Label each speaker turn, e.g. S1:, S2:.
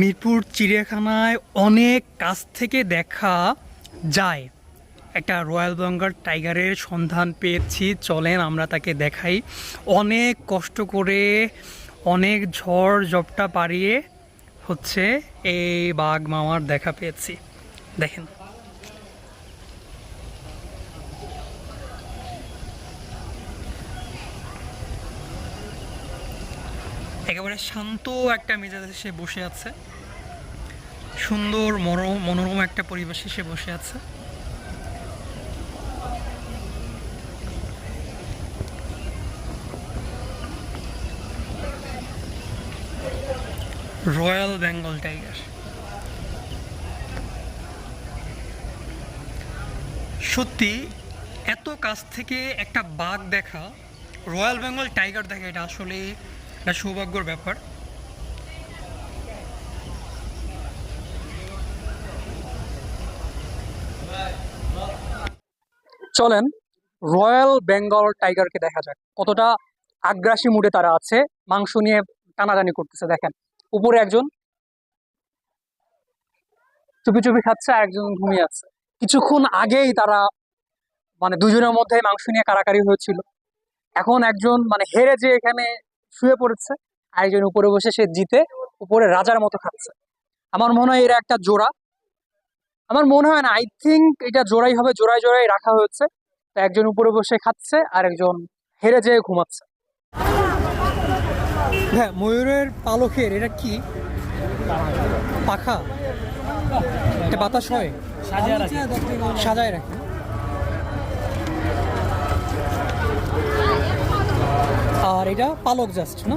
S1: মিরপুর চিড়িয়াখানায় অনেক কাছ থেকে দেখা যায়। একটা রয়্যাল বেঙ্গল টাইগারের সন্ধান পেয়েছি, চলেন আমরা তাকে দেখাই। অনেক কষ্ট করে অনেক ঝড় জপটা পারিয়ে হচ্ছে এই বাঘ মামার দেখা পেয়েছি। দেখেন। একেবারে শান্ত একটা মেজাজে সে বসে আছে। সুন্দর মনোরম মনোরম একটা পরিবেশে সে বসে আছে। Royal Bengal tiger. সত্যি, এত কাছ থেকে একটা বাঘ দেখা, রয়্যাল বেঙ্গল টাইগার দেখা, এটা আসলে একটা সৌভাগ্যর ব্যাপার। চলেন রয়্যাল বেঙ্গল টাইগারকে দেখা যাক। কতটা আগ্রাসী মুডে তারা আছে। মাংস নিয়ে টানাটানি করতেছে, দেখেন। উপরে একজন চুপি চুপি খাচ্ছে, আর একজন ঘুমিয়ে আছে। কিছুক্ষণ আগেই তারা মানে দুজনের মধ্যে মাংস নিয়ে কারাকারি হয়েছিল। এখন একজন মানে হেরে যে এখানে শুয়ে পড়েছে, আরেকজন উপরে বসে সে জিতে উপরে রাজার মতো খাচ্ছে। আমার মনে হয় এরা একটা জোড়া। আমার মনে হয় না আই থিঙ্ক এটা জোড়াই হবে জোড়ায় জোড়াই রাখা হয়েছে। তো একজন উপরে বসে খাচ্ছে আর একজন হেরে যেয়ে ঘুমাচ্ছে। হ্যাঁ ময়ূরের পালকের এটা কি? পাখা? এটা বাতাস হয়? সাজায় রাখে। আর এটা পালক জাস্ট না?